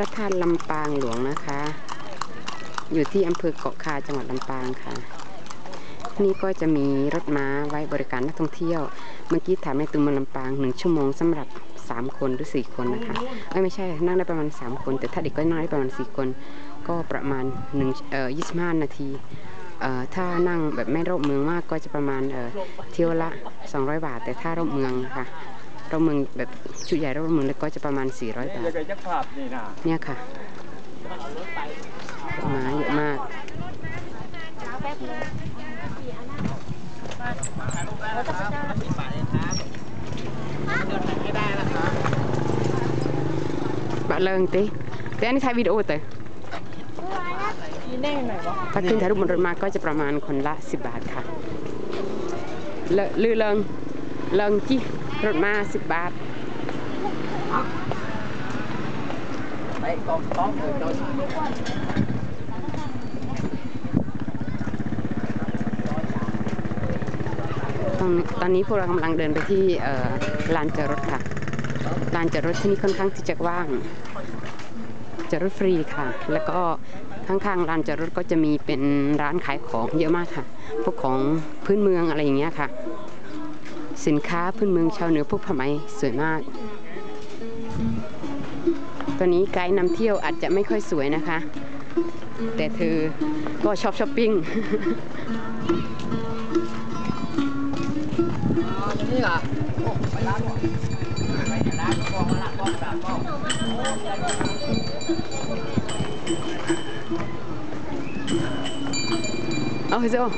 พระธาตุลำปางหลวงนะคะ อยู่ที่อำเภอเกาะคาจังหวัดลำปางค่ะ นี่ก็จะมีรถม้าไว้บริการนักท่องเที่ยว เมื่อกี้ถามในตัวเมืองลำปางหนึ่งชั่วโมงสำหรับ 3 คนหรือ 4 คนนะคะเอ้ไม่ใช่นั่งได้ประมาณ 3 คน แต่ถ้าเด็กก็นั่งได้ประมาณ 4 คน ก็ประมาณ1เอ่อ25 นาทีเอ่อถ้านั่งแบบไม่รอบเมืองมากก็จะประมาณเอ่อเที่ยวละ 200 บาท แต่ถ้ารอบเมืองค่ะ รอบเมืองแบบชุดใหญ่รอบเมืองแล้วก็จะประมาณ 400 บาทจะจะภาพนี่นะเนี่ยค่ะหมาเยอะมากบะเลิงติแต่อันนี้ถ่ายวิดีโอเตอนี่แน่หน่อยวะถ้าขึ้นถ่ายรูปบนรถมาก็จะประมาณคนละ 10 บาทค่ะ เลอะลือเลิง เลิงจีรถมา10บบาทตอนตอนนี้พวกเรากำลังเดินไปที่ลานจอดรถค่ะ ลานจอดรถที่นี่ค่อนข้างที่จะว้างจอดรถฟรีค่ะ แล้วก็ข้างๆลานจอดรถก็จะมีเป็นร้านขายของเยอะมากค่ะ พวกของพื้นเมืองอะไรอย่างเงี้ยค่ะ สินค้าพื้นเมืองชาวเหนือพวกผ้าไหมสวยมาก ตอนนี้ไกด์นำเที่ยวอาจจะไม่ค่อยสวยนะคะ แต่เธอก็ชอบช้อปปิ้งนี่ล่ะโอ้ไปร้านก่อนไปร้านกองละกองดาบกองเอาเถอะ